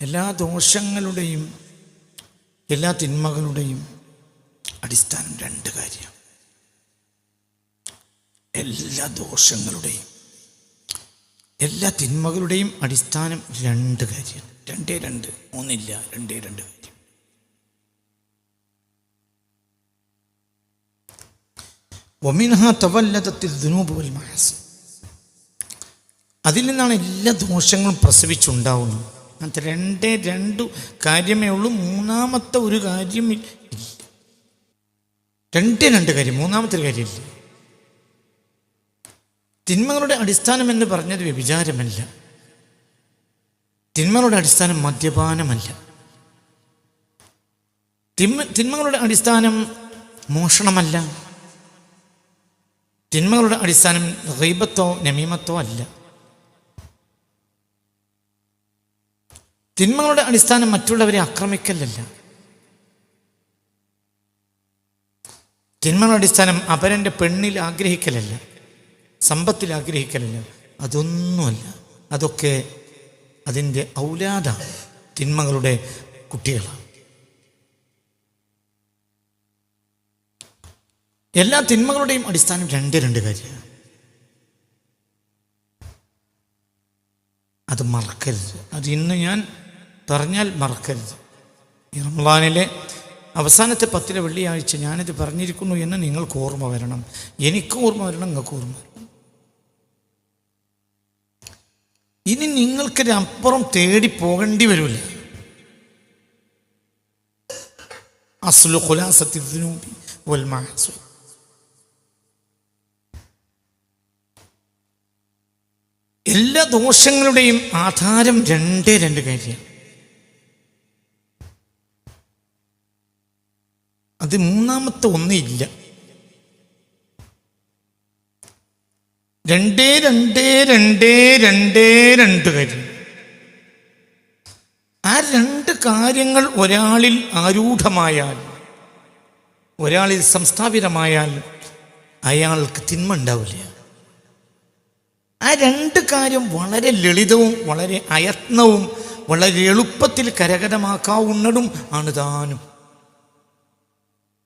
എല്ലാ ദോഷങ്ങളുടെയും എല്ലാ തിന്മകളുടെയും അടിസ്ഥാനം രണ്ട് കാര്യം. എല്ലാ ദോഷങ്ങളുടെയും എല്ലാ തിന്മകളുടെയും അടിസ്ഥാനം രണ്ട് കാര്യം. രണ്ടേ രണ്ട് ഒന്നില്ല രണ്ടേ രണ്ട് കാര്യം. ഒമിനഹാ തവല്ലതത്തിൽ ദുനൂബുൽ മഹസ്. അതിൽ നിന്നാണ് എല്ലാ ദോഷങ്ങളും പ്രസവിച്ചുണ്ടാവുന്നത്. അങ്ങനത്തെ രണ്ടേ രണ്ടു കാര്യമേ ഉള്ളൂ. മൂന്നാമത്തെ ഒരു കാര്യം രണ്ടേ രണ്ട് കാര്യം. മൂന്നാമത്തെ ഒരു കാര്യമില്ല. തിന്മകളുടെ അടിസ്ഥാനം എന്ന് പറഞ്ഞത് വ്യഭിചാരമല്ല. തിന്മകളുടെ അടിസ്ഥാനം മദ്യപാനമല്ല. തിന്മ തിന്മകളുടെ അടിസ്ഥാനം മോഷണമല്ല. തിന്മകളുടെ അടിസ്ഥാനം റീബത്തോ നമീമത്തോ അല്ല. തിന്മകളുടെ അടിസ്ഥാനം മറ്റുള്ളവരെ ആക്രമിക്കലല്ല. തിന്മകളുടെ അടിസ്ഥാനം അപരന്റെ പെണ്ണിൽ ആഗ്രഹിക്കലല്ല. സമ്പത്തിൽ ആഗ്രഹിക്കലല്ല. അതൊന്നുമല്ല. അതൊക്കെ അതിന്റെ ഔലാദ തിന്മകളുടെ കുട്ടികളാണ്. എല്ലാ തിന്മകളുടെയും അടിസ്ഥാനം രണ്ട് രണ്ട് കാര്യമാണ്. അത് മറക്കരുത്. അത് ഇന്ന് ഞാൻ പറഞ്ഞാൽ മറക്കരുത്. ഈ റംലാനിലെ അവസാനത്തെ പത്തിലെ വെള്ളിയാഴ്ച ഞാനിത് പറഞ്ഞിരിക്കുന്നു എന്ന് നിങ്ങൾക്ക് ഓർമ്മ വരണം. എനിക്ക് ഓർമ്മ വരണം നിങ്ങൾക്ക് ഓർമ്മ വരണം. ഇനി നിങ്ങൾക്ക് അപ്പുറം തേടി പോകേണ്ടി വരില്ല. അസ്ലു ഖുലാസത്തി വൽമാസു എല്ലാ ദോഷങ്ങളുടെയും ആധാരം രണ്ടേ രണ്ട് കാര്യമാണ് അത് മൂന്നാമത്തെ ഒന്നില്ല രണ്ടേ രണ്ടേ രണ്ടേ രണ്ടേ രണ്ട് കാര്യം ആ രണ്ട് കാര്യങ്ങൾ ഒരാളിൽ ആരൂഢമായാൽ ഒരാളിൽ സംസ്ഥാപിതമായാൽ അയാൾക്ക് തിന്മ ഉണ്ടാവില്ല. ആ രണ്ട് കാര്യം വളരെ ലളിതവും വളരെ അയത്നവും വളരെ എളുപ്പത്തിൽ കരകരമാക്കാവുന്നതും ആണ് താനും.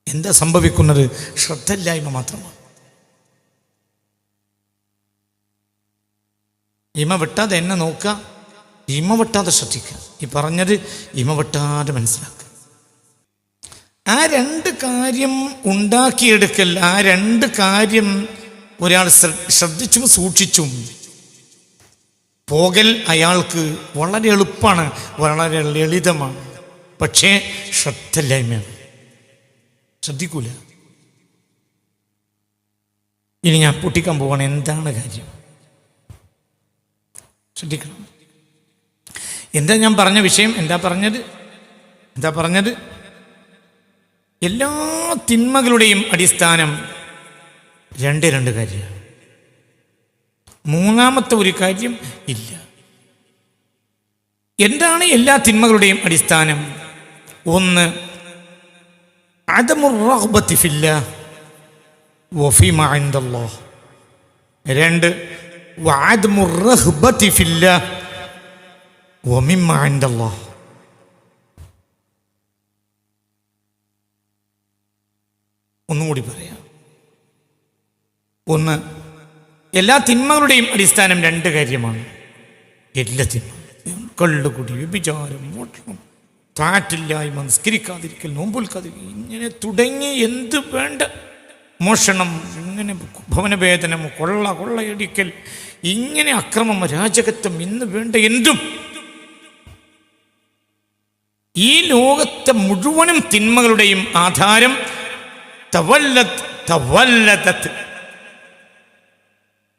എന്താ സംഭവിക്കുന്നത്? ശ്രദ്ധയില്ലായ്മ മാത്രമാണ്. ഇമ വെട്ടാതെ എന്നെ നോക്കുക ഇമ വെട്ടാതെ ശ്രദ്ധിക്കുക. ഈ പറഞ്ഞത് ഇമ വെട്ടാതെ മനസ്സിലാക്കുക. ആ രണ്ട് കാര്യം ഉണ്ടാക്കിയെടുക്കൽ ആ രണ്ട് കാര്യം ഒരാൾ ശ്രദ്ധിച്ചും സൂക്ഷിച്ചും പോകൽ അയാൾക്ക് വളരെ എളുപ്പമാണ് വളരെ ലളിതമാണ്. പക്ഷേ ശ്രദ്ധയില്ലായ്മയാണ്. ശ്രദ്ധിക്കൂല. ഇനി ഞാൻ പൊട്ടിക്കാൻ പോവാണ്. എന്താണ് കാര്യം? ശ്രദ്ധിക്കണം. എന്താ ഞാൻ പറഞ്ഞ വിഷയം? എന്താ പറഞ്ഞത്? എന്താ പറഞ്ഞത്? എല്ലാ തിന്മകളുടെയും അടിസ്ഥാനം രണ്ട് രണ്ട് കാര്യമാണ്. മൂന്നാമത്തെ ഒരു കാര്യം ഇല്ല. എന്താണ് എല്ലാ തിന്മകളുടെയും അടിസ്ഥാനം? ഒന്ന് രണ്ട് ഒന്നുകൂടി പറയാം. ഒന്ന് എല്ലാ തിന്മകളുടെയും അടിസ്ഥാനം രണ്ട് കാര്യമാണ്. എല്ലാ തിന്മ കള്ളുകുടി വ്യഭിചാരം മോഷണം. താറ്റില്ലായ്മ നിസ്കരിക്കാതിരിക്കൽ നോമ്പൊൽക്കാതിരിക്കൽ ഇങ്ങനെ തുടങ്ങി എന്ത് വേണ്ട? മോഷണം ഇങ്ങനെ ഭവനവേദനം കൊള്ള കൊള്ളയടിക്കൽ ഇങ്ങനെ അക്രമം രാജകത്വം ഇന്ന് വേണ്ട എന്തും? ഈ ലോകത്തെ മുഴുവനും തിന്മകളുടെയും ആധാരം തവല്ലത്ത് തവല്ലതത്.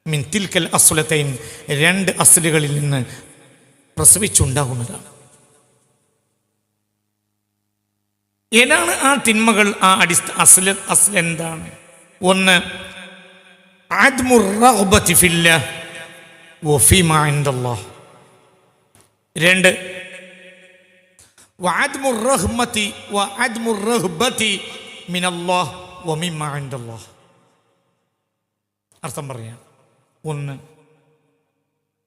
മിൻ തിൽക്കൽ അസുലത്തെയും രണ്ട് അസുലുകളിൽ നിന്ന് പ്രസവിച്ചുണ്ടാകുന്നതാണ്. ഏതാണ് ആ തിന്മകൾ ആ അടിസ്ഥ അസ്ല അസ്ല എന്താണ്? ഒന്ന് രണ്ട് അർത്ഥം പറയാ. ഒന്ന്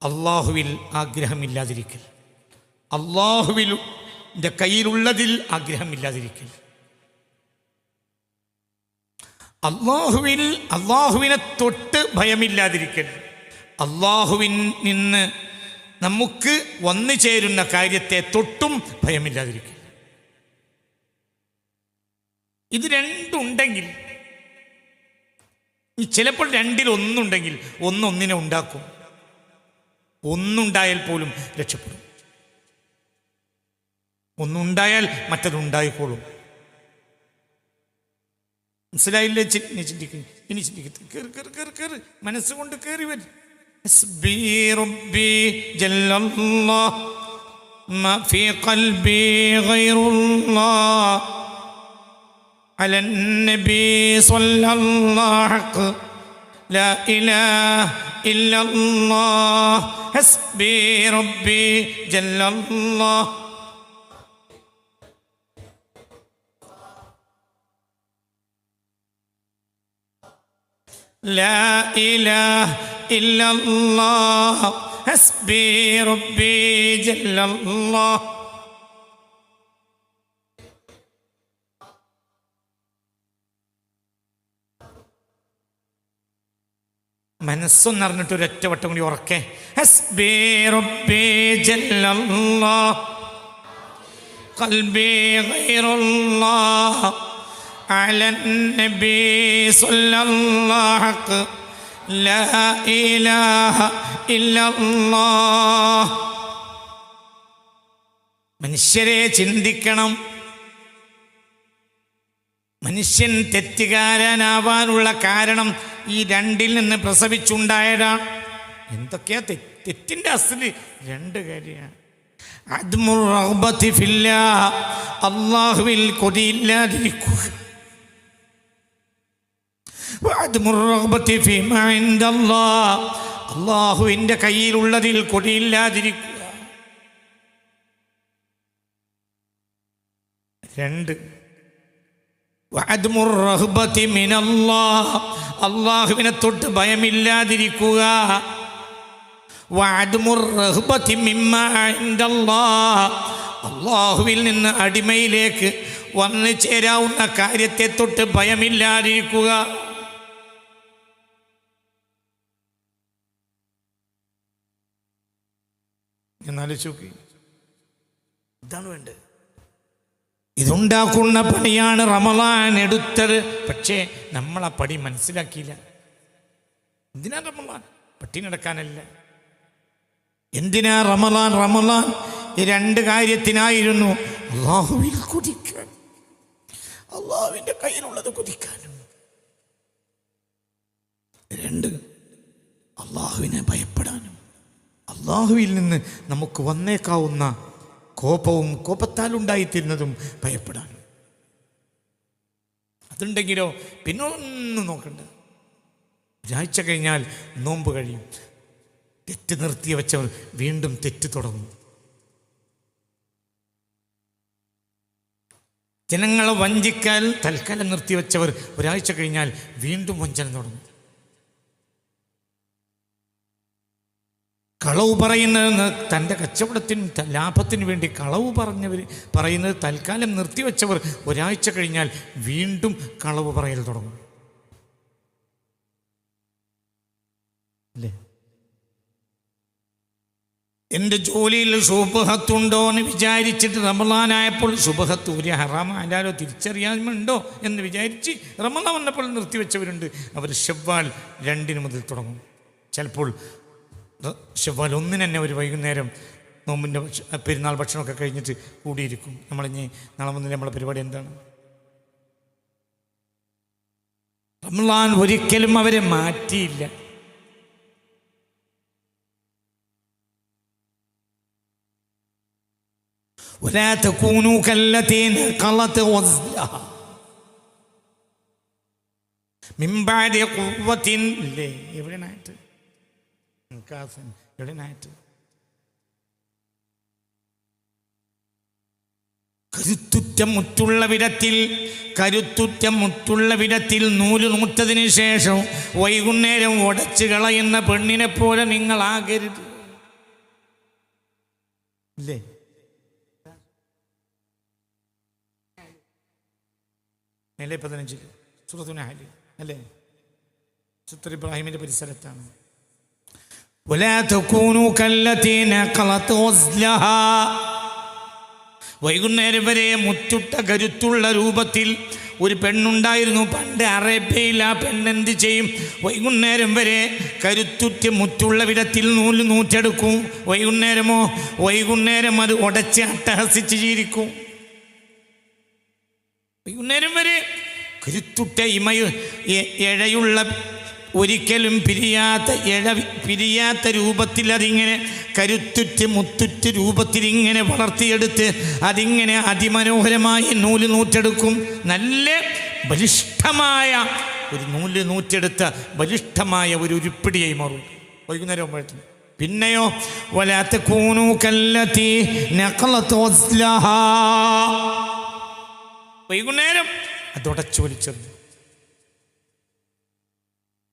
അള്ളാഹുവിൽ ആഗ്രഹമില്ലാതിരിക്കൽ. അള്ളാഹുവിൽ അള്ളാഹുവിന്റെ കയ്യിലുള്ളതിൽ ആഗ്രഹമില്ലാതിരിക്കൽ. അള്ളാഹുവിൽ അള്ളാഹുവിനെ തൊട്ട് ഭയമില്ലാതിരിക്കൽ. അള്ളാഹുവിൻ നിന്ന് നമുക്ക് വന്നു ചേരുന്ന കാര്യത്തെ തൊട്ടും ഭയമില്ലാതിരിക്കൽ. ഇത് രണ്ടുണ്ടെങ്കിൽ ചിലപ്പോൾ രണ്ടിൽ ഒന്നുണ്ടെങ്കിൽ ഒന്നൊന്നിനെ ഉണ്ടാക്കും. ഒന്നുണ്ടായാൽ പോലും രക്ഷപ്പെടും. ഒന്നുണ്ടായാൽ മറ്റതുണ്ടായിക്കോളും മനസ്സിലായില്ലേ ചി- ഇനി ചിന്തിക്ക് ഇനി ചിന്തിക്ക് കയറി കയറി കയറി കയറി മനസ്സുകൊണ്ട് കയറി വരും حسبي ربي جل الله ما في قلبي غير الله على النبي صلى الله حق لا إله إلا الله حسبي ربي جل الله لا إله إلا الله حسبي ربي جل الله മനസ്സൊന്നറിഞ്ഞിട്ട് ഒരൊറ്റ വട്ടം കൂടി ഉറക്കെ ഹസ്ബി റബ്ബി ജല്ലല്ലാഹ് قلبي غير الله على النبي صلى الله حق لا إله إلا الله മനുഷ്യരെ ചിന്തിക്കണം മനുഷ്യൻ തെറ്റുകാരനാവാനുള്ള കാരണം ഈ രണ്ടിൽ നിന്ന് പ്രസവിച്ചുണ്ടായതാണ് എന്തൊക്കെയാ തെ- തെറ്റിന്റെ അസല് രണ്ട് കാര്യമാണ് അദ്മുർ റഗ്ബത്തി ഫില്ലാ, അള്ളാഹുവിൽ കൊതിയില്ലാതിരിക്കുക അള്ളാഹുവിന്റെ കയ്യിലുള്ളതിൽ കൊടിയില്ലാതിരിക്കുക. രണ്ട്. അള്ളാഹുവിനെ തൊട്ട് ഭയമില്ലാതിരിക്കുക. അള്ളാഹുവിൽ നിന്ന് അടിമയിലേക്ക് വന്നു ചേരാവുന്ന കാര്യത്തെ തൊട്ട് ഭയമില്ലാതിരിക്കുക. എന്നാലോചിച്ച് നോക്കി ഇതാണ് വേണ്ടത്. ഇതുണ്ടാക്കുന്ന പണിയാണ് റമലാൻ എടുത്തത്. പക്ഷേ നമ്മൾ ആ പണി മനസ്സിലാക്കിയില്ല. എന്തിനാ റമലാൻ പട്ടിണി നടക്കാനല്ല. എന്തിനാ റമലാൻ റമലാൻ ഈ രണ്ട് കാര്യത്തിനായിരുന്നു അള്ളാഹുവിൽ കുതിക്കാൻ. അള്ളാഹുവിന്റെ കയ്യിലുള്ളത് കുതിക്കാനും. രണ്ട് അള്ളാഹുവിനെ ഭയപ്പെടാനും. അള്ളാഹുവിൽ നിന്ന് നമുക്ക് വന്നേക്കാവുന്ന കോപവും കോപത്താൽ ഉണ്ടായിത്തീരുന്നതും ഭയപ്പെടാൻ. അതുണ്ടെങ്കിലോ പിന്നെ ഒന്നും നോക്കണ്ട. ഒരാഴ്ച കഴിഞ്ഞാൽ നോമ്പ് കഴിയും. തെറ്റ് നിർത്തി വെച്ചവർ വീണ്ടും തെറ്റ് തുടങ്ങും. ജനങ്ങളെ വഞ്ചിക്കാൻ തൽക്കാലം നിർത്തി വെച്ചവർ ഒരാഴ്ച കഴിഞ്ഞാൽ വീണ്ടും വഞ്ചന തുടങ്ങും. കളവ് പറയുന്നത് തന്റെ കച്ചവടത്തിന് ലാഭത്തിന് വേണ്ടി കളവ് പറഞ്ഞവർ പറയുന്നത് തൽക്കാലം നിർത്തിവെച്ചവർ ഒരാഴ്ച കഴിഞ്ഞാൽ വീണ്ടും കളവ് പറയൽ തുടങ്ങും. അല്ലേ? എന്റെ ജോലിയിൽ സുബഹത്തുണ്ടോ എന്ന് വിചാരിച്ചിട്ട് റമലാനായപ്പോൾ സുബഹത്ത് ഒരു ഹറാമായാലോ തിരിച്ചറിയാമുണ്ടോ എന്ന് വിചാരിച്ച് റമലാൻ വന്നപ്പോൾ നിർത്തിവെച്ചവരുണ്ട്. അവർ ഷെവ്വാൽ രണ്ടിന് മുതൽ തുടങ്ങും. ചിലപ്പോൾ റ- ഷവ്വാൽ ഒന്നിന് തന്നെ ഒരു വൈകുന്നേരം നോമ്പിൻ്റെ ഭക്ഷ- പെരുന്നാൾ ഭക്ഷണമൊക്കെ കഴിഞ്ഞിട്ട് കൂടിയിരിക്കും നമ്മളിനി നാളെ മുതൽ നമ്മളെ പരിപാടി എന്താണ് റമലാൻ ഒരിക്കലും അവരെ മാറ്റിയില്ല ولا تكونوا كالتي نقلت غزلها من بعد قوة ഇല്ലേ sarcasm, ഇടനായിട്ട് കരുത്തുറ്റ മുറ്റുള്ള വിധത്തിൽ കരുത്തുറ്റ മുറ്റുള്ള വിധത്തിൽ നൂൽ നൂറ്റതിന് ശേഷം വൈകുന്നേരം ഉടച്ചു കളയുന്ന പെണ്ണിനെ പോലെ നിങ്ങളാകരുത്. ഇല്ലേ? മേലെ പതിനഞ്ചിൽ സുഹൃത്തുനാഹലി അല്ലേ? ചിത്ര ഇബ്രാഹിമിന്റെ പരിസരത്താണ്. ولا تكونوا كالتي نقلت غزلها വൈകുന്നേരം വരെ മുറ്റുട്ട കരുത്തുള്ള രൂപത്തിൽ ഒരു പെണ്ണുണ്ടായിരുന്നു പണ്ട് അറേബ്യയിൽ ആ പെണ്ണെന്ത് ചെയ്യും വൈകുന്നേരം വരെ കരുത്തുറ്റ് മുറ്റുള്ള വിധത്തിൽ നൂല് നൂറ്റെടുക്കും വൈകുന്നേരമോ വൈകുന്നേരം അത് ഉടച്ച് അട്ടഹസിച്ച് ജീവിക്കും വൈകുന്നേരം വരെ കരുത്തുറ്റ ഇമയു എ- എഴയുള്ള ഒരിക്കലും പിരിയാത്ത ഇഴ പിരിയാത്ത രൂപത്തിൽ അതിങ്ങനെ കരുത്തുറ്റ് മുത്തുറ്റ് രൂപത്തിൽ ഇങ്ങനെ വളർത്തിയെടുത്ത് അതിങ്ങനെ അതിമനോഹരമായി നൂൽ നൂറ്റെടുക്കും. നല്ല ബലിഷ്ഠമായ ഒരു നൂൽ നൂറ്റെടുത്ത ബലിഷ്ഠമായ ഒരു ഉരുപ്പിടിയായി മാറും. വൈകുന്നേരം ആകുമ്പോഴത്തേന് പിന്നെയോ വലാത്ത കൂനു കല്ലത്തി. വൈകുന്നേരം അതോടെ വലിച്ചെറിഞ്ഞു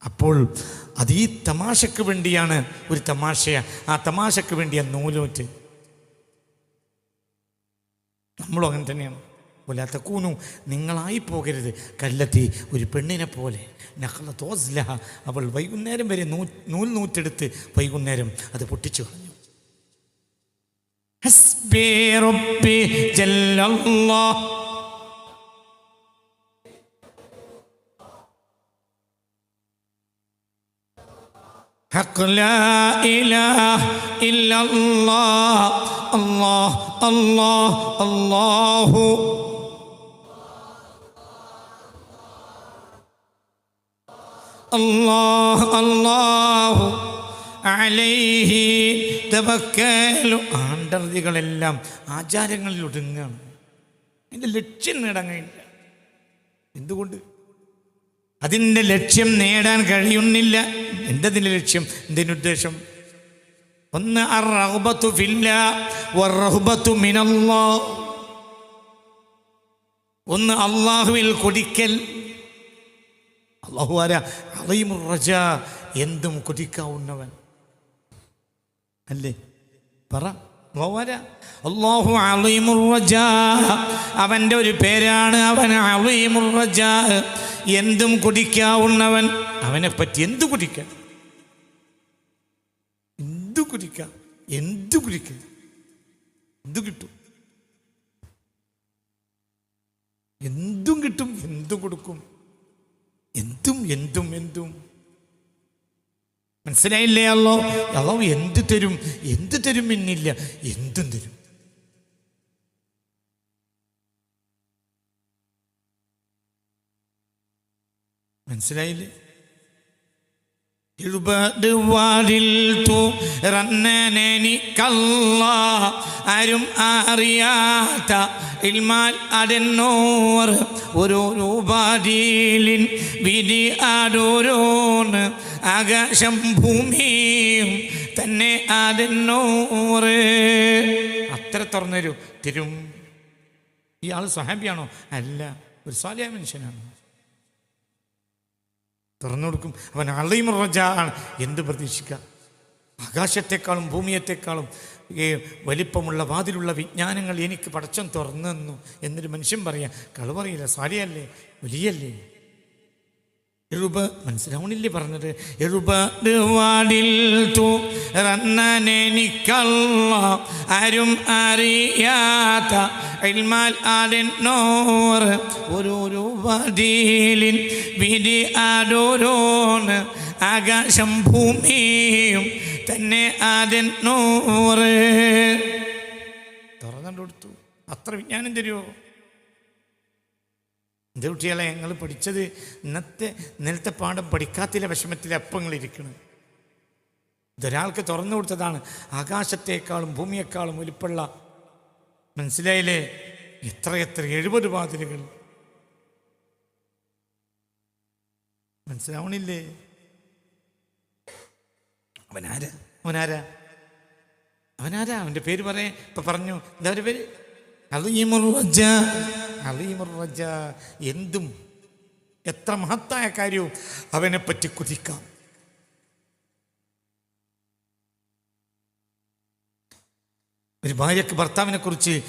അപ്പോൾ അത് ഈ തമാശക്ക് വേണ്ടിയാണ് ഒരു തമാശയാണ് ആ തമാശക്ക് വേണ്ടിയ നൂലോറ്റ്. നമ്മളും അങ്ങനെ തന്നെയാണ്. പോലാത്ത കൂനു. നിങ്ങളായി പോകരുത്. കല്ലെത്തി ഒരു പെണ്ണിനെ പോലെ. നഹ്ല തോസ്ലഹ. അവൾ വൈകുന്നേരം വരെ നൂ നൂൽ നൂറ്റെടുത്ത് വൈകുന്നേരം അത് പൊട്ടിച്ചു കളഞ്ഞു. ഹസ്ബേ ജല്ലല്ലാഹ്. حق لا إله إلا الله الله الله الله الله الله عليه തവക്കലു ആണ്ടർതികളെല്ലാം ആചാരങ്ങളിൽ ഒടുങ്ങാണ് അതിൻ്റെ ലക്ഷ്യം നേടാൻ കഴിയില്ല എന്തുകൊണ്ട് അതിന്റെ ലക്ഷ്യം നേടാൻ കഴിയുന്നില്ല. എന്തതിന്റെ ലക്ഷ്യം? എന്തിന്റെ ഉദ്ദേശം? ഒന്ന് ഒന്ന് അള്ളാഹുവിൽ കൊടിക്കൽ. അള്ളാഹു ആരാ? എന്തും കൊതിക്കാവുന്നവൻ അല്ലേ? പറ. അള്ളാഹു ആരാ? അള്ളാഹു അളീമുർ റജ. അവന്റെ ഒരു പേരാണ് അവൻ അളീമുർ റജ. എന്തും കുടിക്കാവുന്നവൻ അവനെ പറ്റി എന്തു കുടിക്കാൻ? എന്തു കുടിക്കാം എന്തു കുടിക്കാം എന്തു കിട്ടും? എന്തും കിട്ടും എന്തു കൊടുക്കും. എന്തും എന്തും എന്തും. മനസ്സിലായില്ലേ അല്ലോ അല്ലോ എന്ത് തരും? എന്ത് തരും എന്നില്ല? എന്തും തരും. മനസ്സിലായില്ലേ? എഴുപത് വാരിൽ തുറന്നെനിക്കല്ല ആരും അറിയാത്ത ഇൽമാൽ അടന്നോർ ഓരോ രൂപാരിലിൻ വിധി ആരോരോന്ന് ആകാശം ഭൂമിയും തന്നെ അടന്നോറ് അത്ര തുറന്നൊരു തരും. ഇയാൾ സ്വഹാബിയാണോ? അല്ല ഒരു സ്വാലിയ മനുഷ്യനാണ്? തുറന്നു കൊടുക്കും. അവൻ അളയും റജാണ് എന്ത് പ്രതീക്ഷിക്കാം ആകാശത്തെക്കാളും ഭൂമിയത്തെക്കാളും വലിപ്പമുള്ള വാതിലുള്ള വിജ്ഞാനങ്ങൾ എനിക്ക് പടച്ചം തുറന്നു എന്നൊരു മനുഷ്യൻ പറയാം കളു പറയില്ല സാരിയല്ലേ വലിയല്ലേ? എഴുപ മനസ്സിലാവണില്ലേ പറഞ്ഞത്? എഴുപത് വാടിൽ തുറന്നെനിക്കല്ല ആരും അറിയാത്ത ഇൽമാൽ നോറ് ഓരോരോ വാടിയിലിൻ വിധി ആരോരോന്ന് ആകാശം ഭൂമിയും തന്നെ ആടെന്നോറ് തുറന്നു കൊടുത്തു. അത്ര വിജ്ഞാനം തരുമോ എന്ത് കുട്ടികളെ ഞങ്ങൾ പഠിച്ചത് ഇന്നത്തെ ഇന്നലത്തെ പാഠം പഠിക്കാത്തില്ല വിഷമത്തിൽ അപ്പങ്ങളിരിക്കണം. ഇതൊരാൾക്ക് തുറന്നു കൊടുത്തതാണ് ആകാശത്തേക്കാളും ഭൂമിയേക്കാളും ഒലിപ്പുള്ള മനസ്സിലായില്ലേ? എത്ര എത്ര എഴുപത് വാതിലുകൾ. മനസ്സിലാവണില്ലേ? അവനാരാ? അവനാരാ? അവനാരാ? അവന്റെ പേര് പറയാൻ ഇപ്പൊ പറഞ്ഞു എന്താ പേര്? എന്തും? എത്ര മഹത്തായ കാര്യവും അവനെ പറ്റി കുതിക്കാം. ഒരു ഭാര്യക്ക് ഭർത്താവിനെ കുറിച്ച്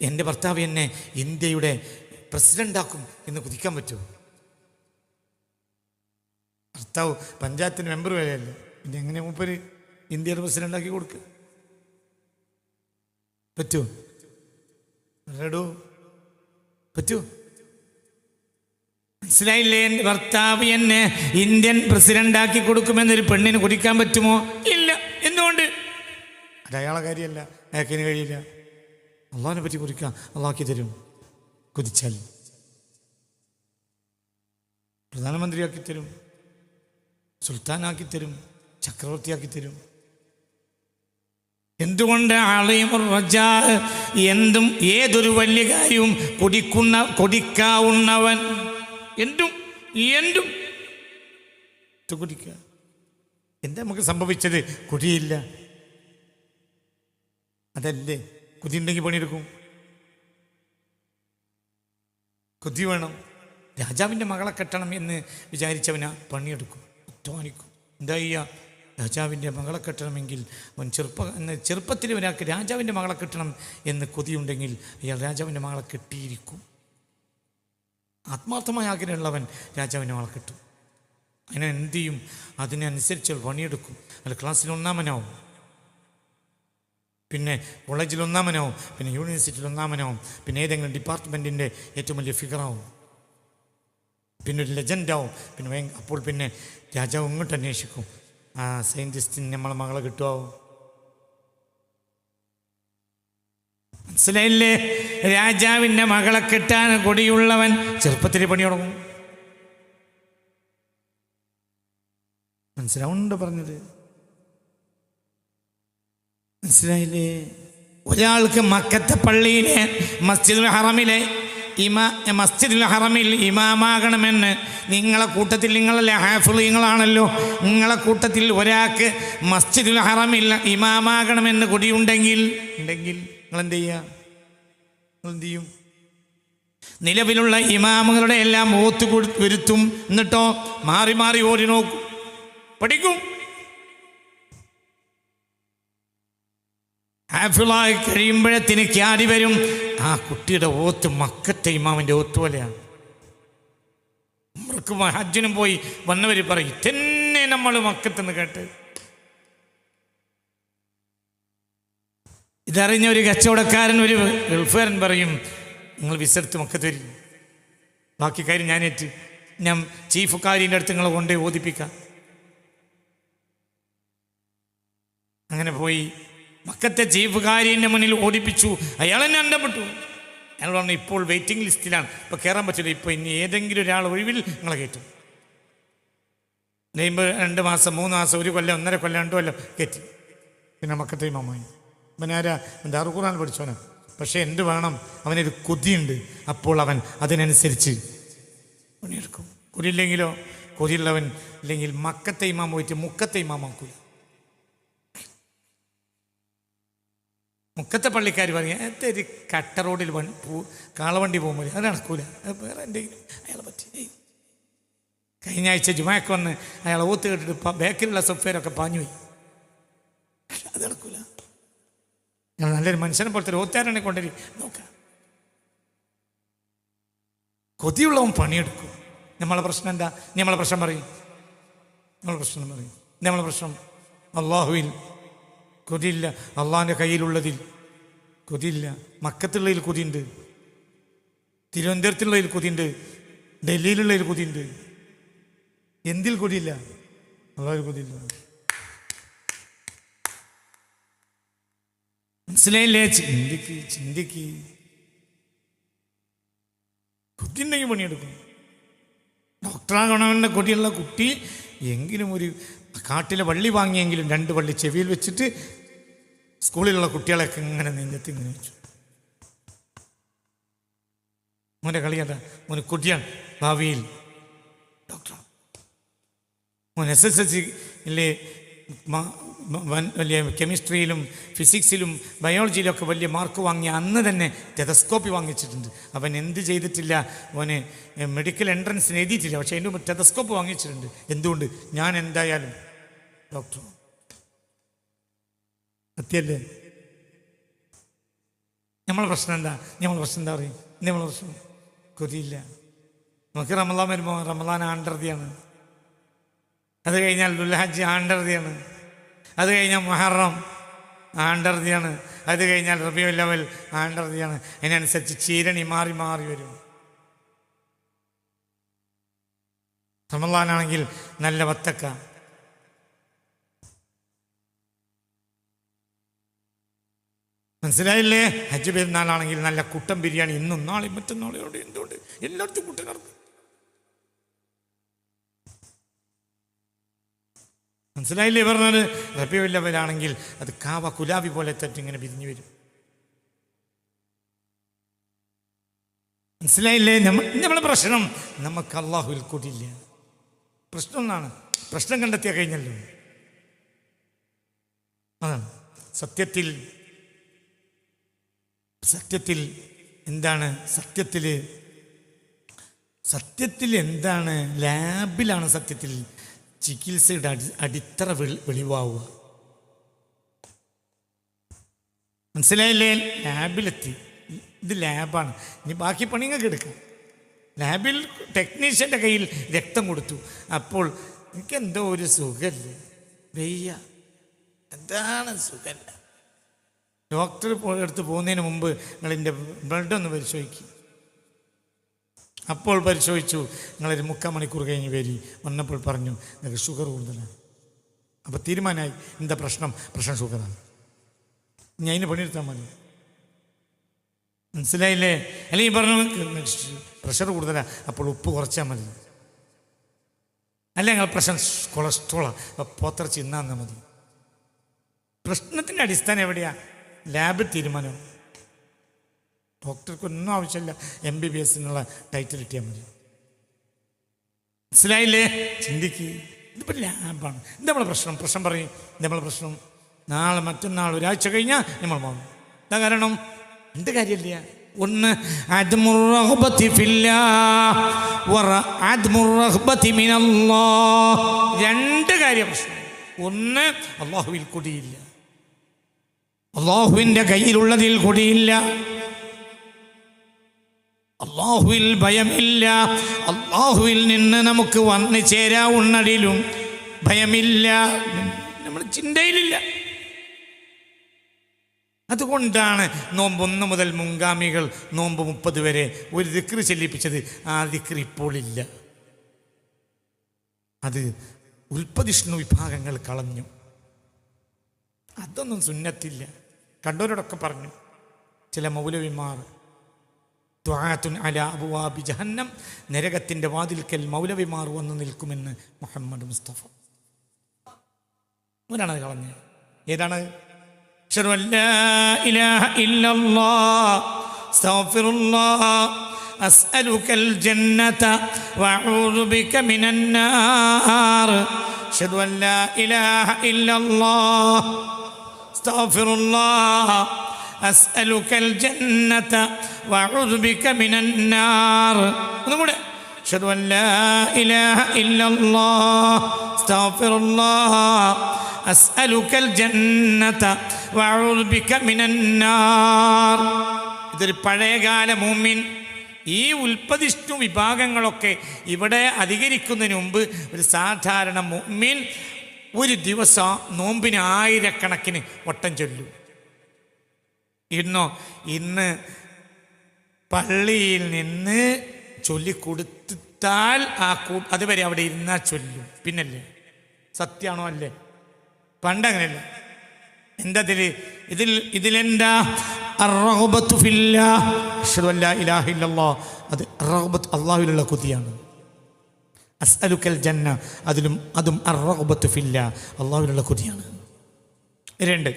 എന്റെ ഭർത്താവ് എന്നെ ഇന്ത്യയുടെ പ്രസിഡന്റാക്കും എന്ന് കുതിക്കാൻ പറ്റുമോ? ഭർത്താവ് പഞ്ചായത്തിന് മെമ്പർ വരെയല്ലേ. പിന്നെ എങ്ങനെ മൂപ്പര് ഇന്ത്യയുടെ പ്രസിഡന്റാക്കി കൊടുക്കുക പറ്റുമോ? റെഡോ. പറ്റൂ? മനസ്സിലായില്ലേ? എന്റെ ഭർത്താവ് എന്നെ ഇന്ത്യൻ പ്രസിഡന്റാക്കി കൊടുക്കുമെന്നൊരു പെണ്ണിന് കുടിക്കാൻ പറ്റുമോ? ഇല്ല. എന്തുകൊണ്ട്? അത് അയാളെ കാര്യമല്ല. അയാൾക്കിന് കഴിയില്ല. അള്ളാഹിനെ പറ്റി കുറിക്കാം അള്ളാഹ്ക്കി തരും. കുതിച്ചാൽ. പ്രധാനമന്ത്രിയാക്കി തരും. സുൽത്താനാക്കി തരും. ചക്രവർത്തിയാക്കി തരും. എന്തുകൊണ്ട് ആളെയും റജാ എന്തും ഏതൊരു വലിയ കാര്യവും കൊടിക്കുന്ന കൊടിക്കാവുന്നവൻ? എന്തും എന്തും. കുടിക്കുക എന്താ നമുക്ക് സംഭവിച്ചത്? കുടിയില്ല. അതല്ലേ? കുതി ഉണ്ടെങ്കിൽ പണിയെടുക്കും. കുതി വേണം. രാജാവിന്റെ മകളെ കെട്ടണം എന്ന് വിചാരിച്ചവനാ പണിയെടുക്കും. അധ്വാനിക്കും. എന്താ ചെയ്യുക രാജാവിന്റെ മകളെ കെട്ടണമെങ്കിൽ മുൻ ചെറുപ്പ ചെറുപ്പത്തിൽ ഒരാൾക്ക് രാജാവിന്റെ മകളെ കെട്ടണം എന്ന് കൊതിയുണ്ടെങ്കിൽ അയാൾ രാജാവിന്റെ മകളെ കെട്ടിയിരിക്കും. ആത്മാർത്ഥമായ ആഗ്രഹമുള്ളവൻ രാജാവിന്റെ മകളെ കെട്ടും. അതിനെ എന്ത് ചെയ്യും? അതിനനുസരിച്ച് പണിയെടുക്കും. അല്ല ക്ലാസ്സിൽ ഒന്നാമനാവും. പിന്നെ കോളേജിൽ ഒന്നാമനാവും. പിന്നെ യൂണിവേഴ്സിറ്റിയിൽ ഒന്നാമനാവും. പിന്നെ ഏതെങ്കിലും ഡിപ്പാർട്ട്മെന്റിന്റെ ഏറ്റവും വലിയ ഫിഗറാവും. പിന്നെ ഒരു ലെജൻഡാവും. പിന്നെ അപ്പോൾ പിന്നെ രാജാവ് ഇങ്ങോട്ട് അന്വേഷിക്കും. ആ സയന്റിസ്റ്റിന് നമ്മളെ മകളെ കിട്ടുമോ മനസ്സിലായില്ലേ? രാജാവിന്റെ മകളെ കിട്ടാൻ കൊടിയുള്ളവൻ ചെറുപ്പത്തിൽ പണി തുടങ്ങും. മനസ്സിലാവുന്നുണ്ട് പറഞ്ഞത്. മനസ്സിലായില്ലേ? ഒരാൾക്ക് മക്കത്തെ പള്ളിയിലെ മസ്ജിദ് ഹറമിലെ ഇമാ മസ്ജിദുൽ ഹറമിൽ ഇമാമാകണമെന്ന്. നിങ്ങളെ കൂട്ടത്തിൽ നിങ്ങളല്ലേ ഹാഫിളീങ്ങളാണല്ലോ നിങ്ങളെ കൂട്ടത്തിൽ ഒരാൾക്ക് മസ്ജിദുൽ ഹറമിൽ ഇമാമാകണമെന്ന് കൊടിയുണ്ടെങ്കിൽ ഉണ്ടെങ്കിൽ നിങ്ങൾ എന്ത് ചെയ്യുക? നിങ്ങൾ എന്ത് ചെയ്യും? നിലവിലുള്ള ഇമാമുകളുടെ എല്ലാം ഓത്തു വരുത്തും. എന്നിട്ടോ മാറി മാറി ഓടി നോക്കും. പഠിക്കും. ഹാഫിളായി കഴിയുമ്പോഴത്തിന് ക്യാരി വരും. ആ കുട്ടിയുടെ ഓത്ത് മക്കത്തെ ഇമാമിന്റെ ഓത്ത് പോലെയാണ്. ഉമ്രക്ക് ഹജ്ജിനും പോയി വന്നവർ പറയും തന്നെ നമ്മൾ മക്കത്തെന്ന് കേട്ട്. ഇതറിഞ്ഞ ഒരു കച്ചവടക്കാരൻ ഒരു ഗൾഫുകാരൻ പറയും നിങ്ങൾ വിസെടുത്ത് മക്കത്ത് വരും. ബാക്കി കാര്യം ഞാനേറ്റ് ഞാൻ ചീഫ് കാര്യന്റെ അടുത്ത് നിങ്ങളെ കൊണ്ടുപോയി ഓദിപ്പിക്കാം അങ്ങനെ പോയി. മക്കത്തെ ചീഫ് കാരിന്റെ മുന്നിൽ ഓടിപ്പിച്ചു. അയാൾ എന്നെ അണ്ടപ്പെട്ടു. അയാൾ പറഞ്ഞു ഇപ്പോൾ വെയിറ്റിംഗ് ലിസ്റ്റിലാണ് ഇപ്പോൾ കയറാൻ പറ്റില്ല. ഇപ്പോൾ ഇനി ഏതെങ്കിലും ഒരാൾ ഒഴിവിൽ നിങ്ങളെ കയറ്റും. നെയ്മ്പ് രണ്ട് മാസം മൂന്ന് മാസം ഒരു കൊല്ലം ഒന്നര കൊല്ലം രണ്ട് കൊല്ലം കയറ്റി. പിന്നെ മക്കത്തെ ഇമാമായി ഇവനാരാ ദാറുഖുറാൻ പഠിച്ചോനെ പക്ഷേ എന്ത് വേണം? അവനൊരു കൊതിയുണ്ട്. അപ്പോൾ അവൻ അതിനനുസരിച്ച് പണിയെടുക്കും. കൊതിയില്ലെങ്കിലോ? കൊതിയുള്ളവൻ ഇല്ലെങ്കിൽ മക്കത്തെ ഇമാം പോയിട്ട് മുക്കത്തെ ഇമാമാക്കൂല. മുക്കത്തെ പള്ളിക്കാർ പറയും എന്തൊരു കട്ട റോഡിൽ വൺ- പോ- കാളവണ്ടി പോകുമ്പോൾ അത് നടക്കൂല. വേറെ എന്തെങ്കിലും അയാളെ പറ്റി. കഴിഞ്ഞ ആഴ്ച ജുമാക്ക് വന്ന് അയാളെ ഓത്ത് കേട്ടിട്ട് ബാക്കിലുള്ള സൊഫേരൊക്കെ പാഞ്ഞു പോയി അത് നടക്കൂല. ഞങ്ങൾ നല്ലൊരു മനുഷ്യനെ പോലത്തെ ഒരു ഓത്താരനെ കൊണ്ടുവരി നോക്കാം. കൊതിയുള്ളവൻ പണിയെടുക്കും. നമ്മളെ പ്രശ്നം എന്താ? നമ്മളെ പ്രശ്നം പറയും. നമ്മളെ പ്രശ്നം പറയും. നമ്മളെ പ്രശ്നം അള്ളാഹുവിൽ കൊതിയില്ല അള്ളാഹിന്റെ കയ്യിലുള്ളതിൽ. കൊതിയില്ല മക്കത്തുള്ളതിൽ കൊതിയുണ്ട് തിരുവനന്തപുരത്തുള്ളതിൽ കൊതിയുണ്ട് ഡൽഹിയിലുള്ളതിൽ കൊതിയുണ്ട് എന്തിൽ കൊതിയില്ല അള്ളാഹു കൊതിയില്ല മനസ്സിലായില്ലേ? ചിന്തിക്ക് ചിന്തിക്ക്. കുത്തിണ്ടെങ്കിൽ പണിയെടുക്കും. ഡോക്ടറാകണമെന്ന കൊടിയുള്ള കുട്ടി എങ്കിലും ഒരു കാട്ടിലെ വള്ളി വാങ്ങിയെങ്കിലും രണ്ട് വള്ളി ചെവിയിൽ വെച്ചിട്ട് സ്കൂളിലുള്ള കുട്ടികളെയൊക്കെ ഇങ്ങനെ നെഞ്ഞത്ത് ഇങ്ങനെ വെച്ചു. മോനെ കളിയണ്ട. മോനെ കുട്ടിയാണ് ഭാവിയിൽ ഡോക്ടർ. മോൻ എസ് എസ് എൽ സിയിലെ വലിയ കെമിസ്ട്രിയിലും ഫിസിക്സിലും ബയോളജിയിലും ഒക്കെ വലിയ മാർക്ക് വാങ്ങി അന്ന് തന്നെ ടെതസ്കോപ്പി വാങ്ങിച്ചിട്ടുണ്ട്. അവൻ എന്ത് ചെയ്തിട്ടില്ല? അവന് മെഡിക്കൽ എൻട്രൻസിന് എഴുതിയിട്ടില്ല. പക്ഷേ എന്റെ ടെതസ്കോപ്പ് വാങ്ങിച്ചിട്ടുണ്ട്. എന്തുകൊണ്ട്? ഞാൻ എന്തായാലും ഡോക്ടർ. സത്യല്ലേ? നമ്മളെ പ്രശ്നം എന്താ? നമ്മളെ പ്രശ്നം എന്താ പറയും? നമ്മളെ പ്രശ്നം കൊതിയില്ല. നമുക്ക് റമലാൻ വരുമ്പോൾ റമലാൻ ആണ്ടർതിയാണ് അത് കഴിഞ്ഞാൽ ദുൽഹജ്ജ് ആണ്ടർതിയാണ് അത് കഴിഞ്ഞാൽ മഹറം ആണ്ടർതിയാണ് അത് കഴിഞ്ഞാൽ റബിയു ലെവൽ ആണ്ടർതിയാണ് അതിനനുസരിച്ച് ചീരണി മാറി മാറി വരും. റമലാനാണെങ്കിൽ നല്ല വത്തക്ക. മനസ്സിലായില്ലേ? ഹജ്ജ് പെരുന്നാളാണെങ്കിൽ നല്ല കുട്ടം ബിരിയാണി ഇന്നും നാളെയും മറ്റന്നാളെയോടെ എന്തുകൊണ്ട്? എല്ലായിടത്തും കുട്ടൻ നടക്കും. മനസ്സിലായില്ലേ പറഞ്ഞത്? റബിയുള്ളവരാണെങ്കിൽ അത് കാവ കുലാബി പോലെ തട്ടി ഇങ്ങനെ പിരിഞ്ഞു വരും. മനസ്സിലായില്ലേ? നമ്മ നമ്മളെ പ്രശ്നം? നമുക്ക് അള്ളാഹുൽ കൂടിയില്ല പ്രശ്നം എന്നാണ് പ്രശ്നം കണ്ടെത്തിയ കഴിഞ്ഞല്ലോ. അതാണ് സത്യത്തിൽ സത്യത്തിൽ എന്താണ് സത്യത്തിൽ സത്യത്തിൽ എന്താണ്? ലാബിലാണ് സത്യത്തിൽ ചികിത്സയുടെ അടി അടിത്തറ വെളി വെളിവാവുക. മനസ്സിലായില്ലേ? ലാബിലെത്തി. ഇത് ലാബാണ്. ഇനി ബാക്കി പണി നിങ്ങൾക്ക് എടുക്കാം. ലാബിൽ ടെക്നീഷ്യന്റെ കയ്യിൽ രക്തം കൊടുത്തു. അപ്പോൾ എനിക്ക് എന്തോ ഒരു സുഖമില്ല വെയ്യ. എന്താണ് സുഖമില്ല ഡോക്ടർ എടുത്ത് പോകുന്നതിന് മുമ്പ് നിങ്ങൾ എന്റെ ബ്ലഡ് ഒന്ന് പരിശോധിക്കും. അപ്പോൾ പരിശോധിച്ചു നിങ്ങളൊരു മുക്കാൽ മണിക്കൂർ കഴിഞ്ഞ് വരി. വന്നപ്പോൾ പറഞ്ഞു നിങ്ങൾക്ക് ഷുഗർ കൂടുതലാണ് അപ്പോൾ തീരുമാനമായി എന്താ പ്രശ്നം? പ്രശ്നം ഷുഗറാണ് ഇനി അതിന് പണിയെടുത്താൽ മതി. മനസ്സിലായില്ലേ? അല്ലെങ്കിൽ പറഞ്ഞു പ്രഷർ കൂടുതലാണ് അപ്പോൾ ഉപ്പ് കുറച്ചാൽ മതി. അല്ലെങ്കിൽ പ്രശ്നം? കൊളസ്ട്രോളാണ് പോത്തർ ഇന്നാന്നാൽ മതി. പ്രശ്നത്തിന്റെ അടിസ്ഥാനം എവിടെയാ? ലാബ് തീരുമാനം. ഡോക്ടർക്ക് ഒന്നും ആവശ്യമില്ല. എം ബി ബി എസിനുള്ള ടൈറ്റിൽ കിട്ടിയാൽ മതി. മനസ്സിലായില്ലേ? ചിന്തിക്ക്. ഇതിപ്പോൾ ലാബാണ്. ഇത് നമ്മളെ പ്രശ്നം. പ്രശ്നം പറയും. നമ്മളെ പ്രശ്നം. നാളെ മറ്റന്നാൾ ഒരാഴ്ച കഴിഞ്ഞാൽ നമ്മൾ പോകും. എന്താ കാരണം. എന്ത് കാര്യമില്ല. ഒന്ന് രണ്ട് കാര്യം പ്രശ്നം. ഒന്ന് അള്ളാഹുവിൽ കൊടിയില്ല. അള്ളാഹുവിന്റെ കയ്യിലുള്ളതിൽ കൊടിയില്ല. അള്ളാഹുവിൽ ഭയമില്ല. അള്ളാഹുവിൽ നിന്ന് നമുക്ക് വന്നു ചേരാവുന്നതിലും ഭയമില്ല. നമ്മൾ ചിന്തയിലില്ല. അതുകൊണ്ടാണ് നോമ്പ് ഒന്ന് മുതൽ മുൻഗാമികൾ നോമ്പ് മുപ്പത് വരെ ഒരു ദിക്രി ചെല്ലിപ്പിച്ചത്. ആ ദിക്രി ഇപ്പോൾ ഇല്ല. അത് ഉൽപ്പതിഷ്ണു വിഭാഗങ്ങൾ കളഞ്ഞു. അതൊന്നും സുന്നത്തില്ല. കണ്ടവരോടൊക്കെ പറഞ്ഞു ചില മൗലവിമാർ ദ്വാത്തുൻ അല അബുവാബി ജഹന്നം നരകത്തിന്റെ വാതിൽക്കൽ മൗലവിമാർ വന്നു നിൽക്കുമെന്ന് മുഹമ്മദ് മുസ്തഫ. അവരാണത് കളഞ്ഞത്. ഏതാണ്? ഇലാഹ ഇല്ലല്ലാഹ്. അസ്തഗ്ഫിറുല്ലാഹ് അസ്അലുക്കൽ ജന്നത വഅഊദു ബിക മിനൻ നാർ അഷ്ഹദു അൻ ലാ ഇലാഹ ഇല്ലല്ലാഹ് അസ്തഗ്ഫിറുല്ലാഹ് أسألك الجنة وأعوذ بك من النار ഒന്നുകൂടെ أشهد أن لا إله إلا الله استغفر الله أسألك الجنة وأعوذ بك من النار ഇതൊരു പഴയകാല മൂമിൻ ഈ ഉൽപ്പതിഷ്ണു വിഭാഗങ്ങളൊക്കെ ഇവിടെ അധികരിക്കുന്നതിന് മുമ്പ് ഒരു സാധാരണ മുമ്മിൻ ഒരു ദിവസം നോമ്പിന് ആയിരക്കണക്കിന് വട്ടം ചൊല്ലും. ഇന്നോ ഇന്ന് പള്ളിയിൽ നിന്ന് ചൊല്ലിക്കൊടുത്താൽ ആ കൂ അതുവരെ അവിടെ ഇരുന്നാൽ ചൊല്ലും. പിന്നല്ലേ? സത്യമാണോ അല്ലേ? പണ്ടങ്ങനെയല്ല എന്താ ഇതിൽ ഇതിൽ ഇതിലെന്താ അത് അള്ളാഹുലുള്ള കൊതിയാണ്. അസ്അലുക്കൽ ജന്ന അതിലും അതും അറബത്ത് ഫില്ല അള്ളാഹുവിനുള്ള കൊതിയാണ്. രണ്ട്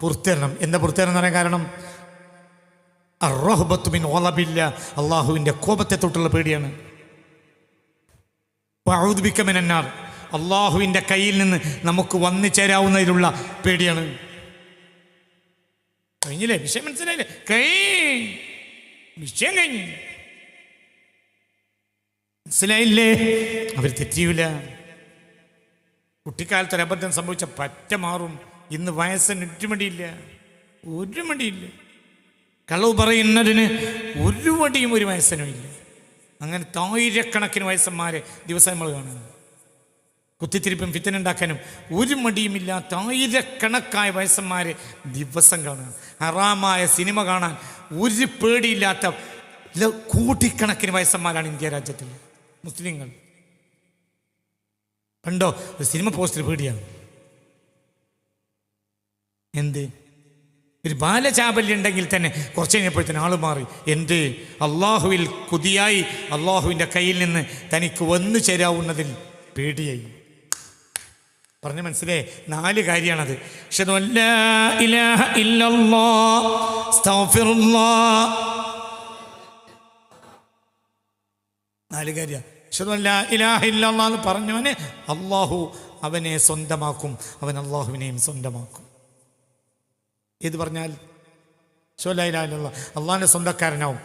പുറത്തേരണം എന്താ പുറത്തേരണം എന്ന് പറയാൻ കാരണം? അറഹബത്തു മിൻ ഓലബില്ല അള്ളാഹുവിന്റെ കോപത്തെ തൊട്ടുള്ള പേടിയാണ്. പഴുതുബിക്കമെന്നാർ അള്ളാഹുവിന്റെ കയ്യിൽ നിന്ന് നമുക്ക് വന്നു ചേരാവുന്നതിലുള്ള പേടിയാണ്. കഴിഞ്ഞില്ലേ? വിഷയം മനസ്സിലായില്ലേ? കഴിഞ്ഞ്. വിഷയം കഴിഞ്ഞു. മനസ്സിലായില്ലേ? അവർ തെറ്റിയൂല. കുട്ടിക്കാലത്ത് ഒരു അബദ്ധം സംഭവിച്ച പറ്റ മാറും. ഇന്ന് വയസ്സിന് ഒരു മടിയില്ല. ഒരു മടിയില്ല. കളവ് പറയുന്നതിന് ഒരു മടിയും ഒരു വയസ്സനും ഇല്ല. അങ്ങനെ ആയിരക്കണക്കിന് വയസ്സന്മാരെ ദിവസം നമ്മൾ കാണുന്നു. കുത്തിത്തിരിപ്പും ഫിത്തനുണ്ടാക്കാനും ഒരു മടിയുമില്ലാത്ത ആയിരക്കണക്കായ വയസ്സന്മാർ ദിവസം കാണുക ഹറാമായ സിനിമ കാണാൻ ഒരു പേടിയില്ലാത്ത കോടിക്കണക്കിന് വയസ്സന്മാരാണ് ഇന്ത്യ രാജ്യത്തിൽ. മുസ്ലിങ്ങൾ. ഒരു സിനിമ പോസ്റ്റർ പേടിയാണ്. എന്ത്? ഒരു ബാലചാബല്യം ഉണ്ടെങ്കിൽ തന്നെ കുറച്ച് കഴിഞ്ഞപ്പോഴത്തേന് ആൾ മാറി. എന്ത്? അള്ളാഹുവിൽ കുതിയായി അള്ളാഹുവിന്റെ കയ്യിൽ നിന്ന് തനിക്ക് വന്നു ചേരാവുന്നതിൽ പേടിയായി. പറഞ്ഞ മനസ്സിലേ നാല് കാര്യമാണത്. നാല് കാര്യം അഷ്ഹദു അൻ ലാ എന്ന് പറഞ്ഞവന് അള്ളാഹു അവനെ സ്വന്തമാക്കും. അവൻ അള്ളാഹുവിനെയും സ്വന്തമാക്കും. ഏത് പറഞ്ഞാൽ? അള്ളാഹിന്റെ സ്വന്തക്കാരനാവും.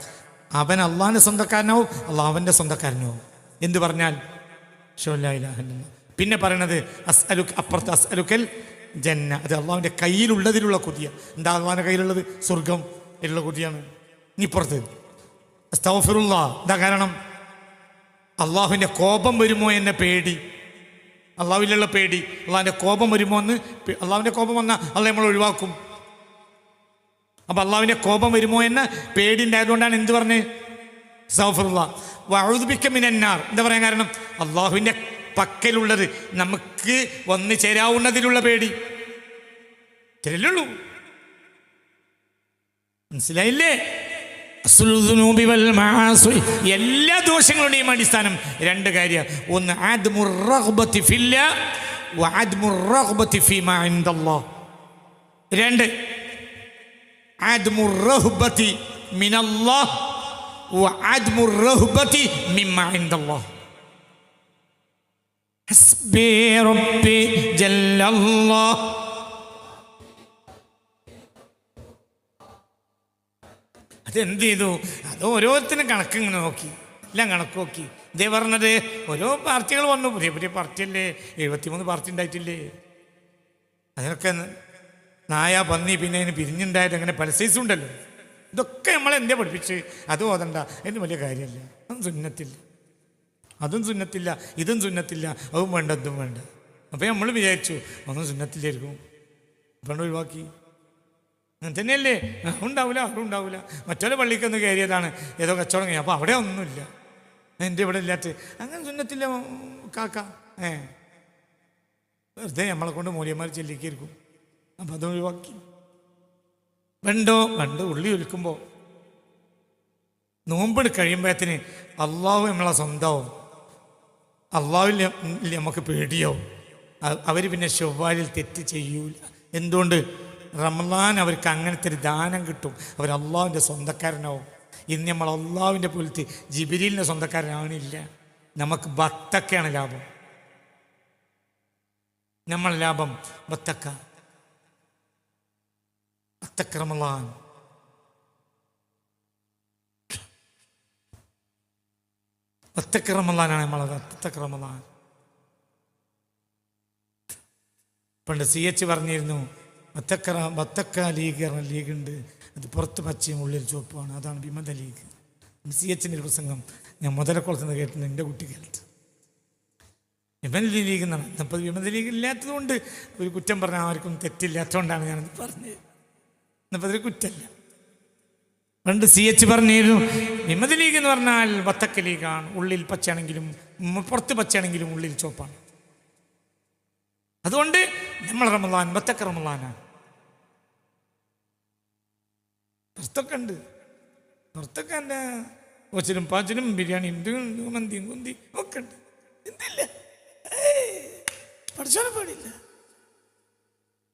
അവൻ അള്ളാഹിന്റെ സ്വന്തക്കാരനാവും. അള്ളാഹ് അവന്റെ സ്വന്തക്കാരനാവും. എന്ത് പറഞ്ഞാൽ? ഷോലായില്ല പിന്നെ പറയണത് അസ്അലു അപ്പുറത്ത് അസ്അലുക്കൽ ജന്ന അത് അള്ളാഹുവിന്റെ കയ്യിലുള്ളതിലുള്ള കൊതിയ. എന്താ അള്ളാഹിന്റെ കയ്യിലുള്ളത്? സ്വർഗം ഉള്ള കൊതിയാണ്. ഇപ്പുറത്ത് സ്തൗഫിറുള്ള എന്താ കാരണം? അള്ളാഹുവിന്റെ കോപം വരുമോ എന്നെ പേടി? അള്ളാഹുവിലുള്ള പേടി. അള്ളാഹിന്റെ കോപം വരുമോ എന്ന് അള്ളാഹുവിന്റെ കോപം വന്നാൽ അള്ളാഹ് നമ്മൾ ഒഴിവാക്കും. അപ്പം അള്ളാഹുവിന്റെ കോപം വരുമോ എന്ന പേടി ഉണ്ടായതുകൊണ്ടാണ് എന്ത് പറഞ്ഞത് സൗഫറുള്ള വഴുതുപിക്കമിനാർ എന്താ പറയാൻ കാരണം? അള്ളാഹുവിന്റെ പക്കലുള്ളത് നമുക്ക് വന്നു ചേരാവുന്നതിലുള്ള പേടി. ഇത്രയല്ലേ മനസ്സിലായില്ലേ. എല്ലാ ദോഷങ്ങളുടെയും അടിസ്ഥാനം രണ്ട് കാര്യം ഒന്ന് റഗ്ബത്തി ഫീമാ ഇൻദല്ലാഹ് حسبي ربي جل الله അതെന്ത് ചെയ്തു അത് ഓരോരുത്തരും കണക്ക് ഇങ്ങനെ നോക്കി എല്ലാം കണക്ക് നോക്കി ഇതേ പറഞ്ഞത് ഓരോ പാർട്ടികൾ വന്നു പുതിയ പുതിയ പാർട്ടിയല്ലേ എഴുപത്തിമൂന്ന് പാർട്ടി ഉണ്ടായിട്ടില്ലേ അതിനൊക്കെ നായ പന്നി പിന്നെ അതിന് പിരിഞ്ഞുണ്ടായത് അങ്ങനെ പല സൈസും ഉണ്ടല്ലോ ഇതൊക്കെ നമ്മൾ എന്താ പഠിപ്പിച്ച് അത് ഓതണ്ട അതിന് വലിയ കാര്യമില്ല അതും സുന്നത്തില്ല അതും സുന്നത്തില്ല ഇതും സുന്നത്തില്ല അതും വേണ്ട ഇതും വേണ്ട. അപ്പോൾ നമ്മൾ വിചാരിച്ചു ഒന്നും സുന്നത്തില്ലായിരിക്കും. അപ്പം ഒഴിവാക്കി. അങ്ങനെ തന്നെയല്ലേ? ഉണ്ടാവില്ല അവിടെ ഉണ്ടാവില്ല മറ്റൊരു പള്ളിക്കൊന്ന് കയറിയതാണ് ഏതോ കച്ചവടം കഴിഞ്ഞു. അപ്പോൾ അവിടെ ഒന്നുമില്ല. എന്റെ ഇവിടെ ഇല്ലാത്ത അങ്ങനെ സുന്നത്തില്ല കാക്ക. ഏ. വെറുതെ നമ്മളെ കൊണ്ട് മൂല്യന്മാർ ചെല്ലിക്കിരിക്കും. അപ്പം അത് ഒഴിവാക്കി. വെണ്ടോ? വെണ്ട് ഉള്ളി ഒലിക്കുമ്പോൾ നോമ്പെട് കഴിയുമ്പോഴത്തിന് അള്ളാഹു നമ്മളെ സ്വന്തമാവും. അള്ളാഹുവിൽ നമുക്ക് പേടിയോ? അവർ പിന്നെ ചൊവ്വാലിൽ തെറ്റ് ചെയ്യൂല. എന്തുകൊണ്ട്? റമദാൻ അവർക്ക് അങ്ങനത്തെ ഒരു ദാനം കിട്ടും. അവർ അള്ളാഹുവിന്റെ സ്വന്തക്കാരനാവും. ഇന്ന് നമ്മൾ അള്ളാഹുവിന്റെ പോലത്തെ ജിബിരിലിന്റെ സ്വന്തക്കാരനാവണില്ല. നമുക്ക് ഭക്തക്കാണ് ലാഭം. നമ്മൾ ലാഭം ബത്തക്ക. ബത്തക്ക റമലാൻ റമദാനാണ് നമ്മളത് ബത്തക്ക റമലാൻ പണ്ട് സി എച്ച് പറഞ്ഞിരുന്നു ബത്തക്കറ ബത്തക്ക ലീഗ് ലീഗ് ഉണ്ട് അത് പുറത്ത് പച്ചയും ഉള്ളിൽ ചുവപ്പാണ് അതാണ് വിമത ലീഗ്. സി എച്ചിന്റെ ഒരു പ്രസംഗം ഞാൻ മുതലക്കുളത്ത് നിന്ന് കേട്ടിട്ടുണ്ട്. എന്റെ കുട്ടി കേട്ടു വിമത ലീഗ് എന്നാണ്. അപ്പോൾ വിമത ലീഗ് ഇല്ലാത്തതുകൊണ്ട് ഒരു കുറ്റം പറഞ്ഞാൽ ആർക്കും തെറ്റില്ലാത്തതുകൊണ്ടാണ് ഞാനത് പറഞ്ഞത്. എന്നപ്പോൾ അതൊരു കുറ്റമല്ല പണ്ട് സി എച്ച് പറഞ്ഞിരുന്നു വിമത ലീഗ് എന്ന് പറഞ്ഞാൽ വത്തക്ക ലീഗാണ്. ഉള്ളിൽ പച്ചയാണെങ്കിലും പുറത്ത് പച്ചയാണെങ്കിലും ഉള്ളിൽ ചോപ്പാണ് അതുകൊണ്ട് നമ്മൾ റമലാൻ വത്തക്ക റമലാനാണ് പുറത്തൊക്കെ ഉണ്ട്. പുറത്തൊക്കെ എന്റെ കൊച്ചിനും പാച്ചിനും ബിരിയാണി ഇതും മന്തിയും കുന്തി ഒക്കെ ഉണ്ട്. എന്തില്ല? പഠിച്ചോനെ പാടില്ല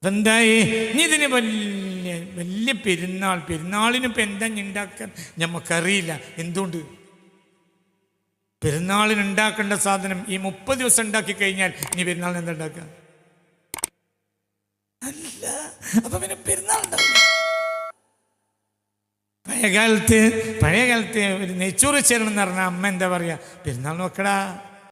എന്തായി ഇനി ഇതിന് വലിയ വലിയ പെരുന്നാൾ പെരുന്നാളിന് ഇപ്പം എന്താ ഉണ്ടാക്കാൻ നമുക്കറിയില്ല എന്തുകൊണ്ട്? പെരുന്നാളിന് ഉണ്ടാക്കേണ്ട സാധനം ഈ മുപ്പത് ദിവസം ഉണ്ടാക്കി കഴിഞ്ഞാൽ ഇനി പെരുന്നാളിന് എന്താ ഉണ്ടാക്കുക അല്ല അപ്പൊ പിന്നെ പെരുന്നാൾ ഉണ്ടാവില്ല പഴയകാലത്ത് പഴയകാലത്ത് ഒരു നെയ്ച്ചോറ് ചേരണം എന്ന് പറഞ്ഞാൽ അമ്മ എന്താ പറയുക പെരുന്നാൾ നോക്കടാ.